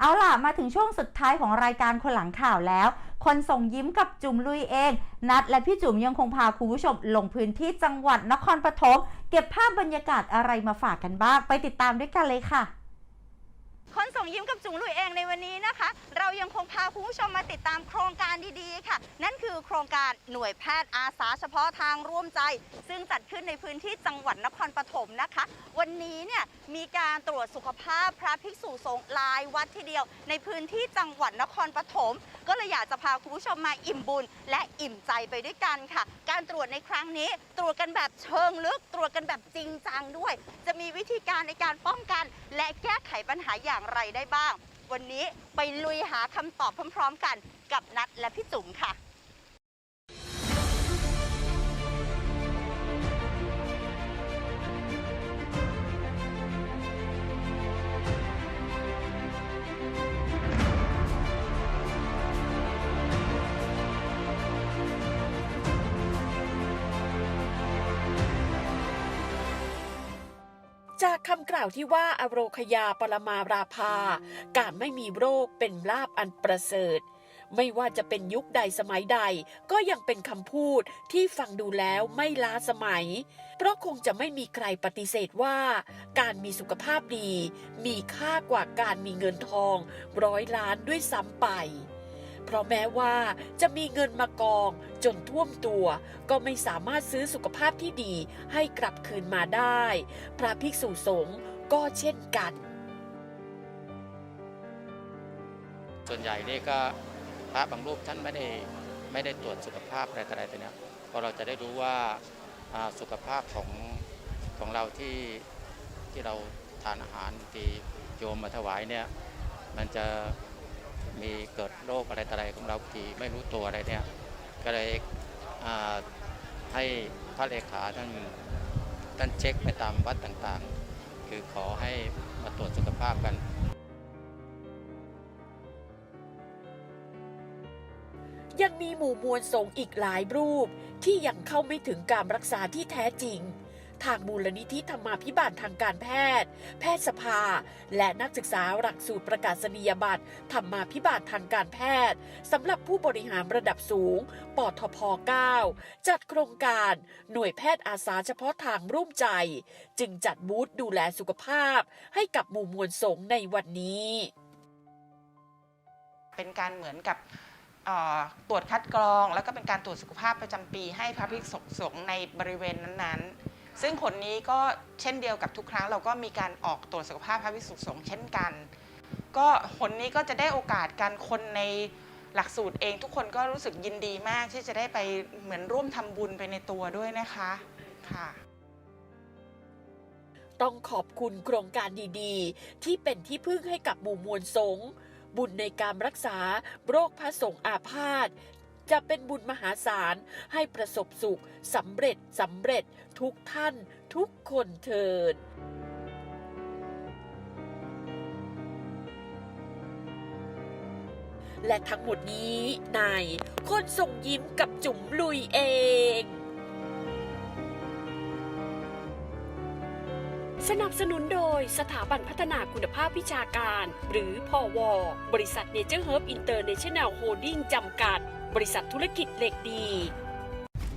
เอาล่ะมาถึงช่วงสุดท้ายของรายการคนหลังข่าวแล้ว คนส่งยิ้มกับจุ๋มลุยเอง นัดและพี่จุ๋มยังคงพาคุณผู้ชมลงพื้นที่จังหวัดนครปฐมเก็บภาพบรรยากาศอะไรมาฝากกันบ้าง ไปติดตามด้วยกันเลยค่ะ คนส่งยิ้มกับจุ๋งลุยเองในวันนี้นะคะ เรายังคงพาคุณผู้ชมมาติดตามโครงการดีๆค่ะ นั่นคือโครงการหน่วยแพทย์อาสาเฉพาะทางร่วมใจ ซึ่งจัดขึ้นในพื้นที่จังหวัดนครปฐมนะคะ วันนี้เนี่ยมีการตรวจสุขภาพพระภิกษุสงฆ์หลายวัดทีเดียว ในพื้นที่จังหวัดนครปฐม ก็เลยอยากจะพาคุณผู้ชมมาอิ่มบุญ และอิ่มใจไปด้วยกันค่ะ การตรวจในครั้งนี้ตรวจกันแบบเชิงลึก ตรวจกันแบบจริงจังด้วย จะมีวิธีการในการป้องกัน และแก้ไขปัญหาอย่างไรได้บ้าง วันนี้ไปลุยหาคำตอบพร้อม ๆ กันกับนัดและพี่จุ๋มค่ะ จากคำกล่าวที่ว่าอโรคยาปรมาราภา การไม่มีโรคเป็นลาบอันประเสริฐ ไม่ว่าจะเป็นยุคใดสมัยใด ก็ยังเป็นคำพูดที่ฟังดูแล้วไม่ล้าสมัย เพราะคงจะไม่มีใครปฏิเสธว่า การมีสุขภาพดี มีค่ากว่าการมีเงินทอง ร้อยล้านด้วยซ้ำไป เพราะแม้ว่าจะมีเงินมากองจนท่วมตัว ก็ไม่สามารถซื้อสุขภาพที่ดีให้กลับคืนมาได้ พระภิกษุสงฆ์ก็เช่นกัน ส่วนใหญ่นี่ก็พระบางรูปท่านไม่ได้ไม่ได้ตรวจสุขภาพอะไรต่ออะไรตัวเนี้ยพอเราจะได้รู้ว่าสุขภาพของของเราที่ที่เราทานอาหารที่โยมมาถวายเนี่ยมันจะ มีเกิดโรคอะไรต่ออะไรของเราที่ไม่รู้ตัวอะไรเนี่ย ก็เลยให้พระเลขาท่านท่านเช็คไปตามวัดต่างๆ คือขอให้มาตรวจสุขภาพกันยังมีหมู่มวลสงฆ์อีกหลายรูปที่ยังเข้าไม่ถึงการรักษาที่แท้จริง ทางมูลนิธิธรรมาภิบาลทางการแพทย์ แพทยสภา และนักศึกษาหลักสูตรประกาศนียบัตรธรรมาภิบาลทางการแพทย์สำหรับผู้บริหารระดับสูง ปทพ 9 จัดโครงการหน่วยแพทย์อาสาเฉพาะทางร่วมใจ จึงจัดบูธดูแลสุขภาพให้กับหมู่มวลสงในวันนี้ เป็นการเหมือนกับตรวจคัดกรอง แล้วก็เป็นการตรวจสุขภาพประจำปีให้พระภิกษุสงฆ์ในบริเวณนั้นๆ ซึ่งผลนี้ก็เช่นเดียวกับทุกครั้ง เราก็มีการออกตรวจสุขภาพพระภิกษุสงฆ์เช่นกัน ก็ผลนี้ก็จะได้โอกาสการคนในหลักสูตรเองทุกคนก็รู้สึกยินดีมากที่จะได้ไปเหมือนร่วมทำบุญไปในตัวด้วยนะคะค่ะ ต้องขอบคุณโครงการดีๆ ที่เป็นที่พึ่งให้กับหมู่มวลสงฆ์บุญในการรักษาโรคพระสงฆ์อาพาธ จะเป็นบุญมหาศาลให้ประสบสุขสำเร็จสำเร็จทุกท่านทุกคนเถิดและทั้งหมดนี้ในคนส่งยิ้มกับจุ๋มลุยเอง สนับสนุนโดยสถาบันพัฒนาคุณภาพวิชาการ หรือพอวบริษัทเนเจอร์เฮิร์บอินเตอร์เนชั่นแนลโฮลดิ้งจำกัด บริษัทธุรกิจเหล็กดี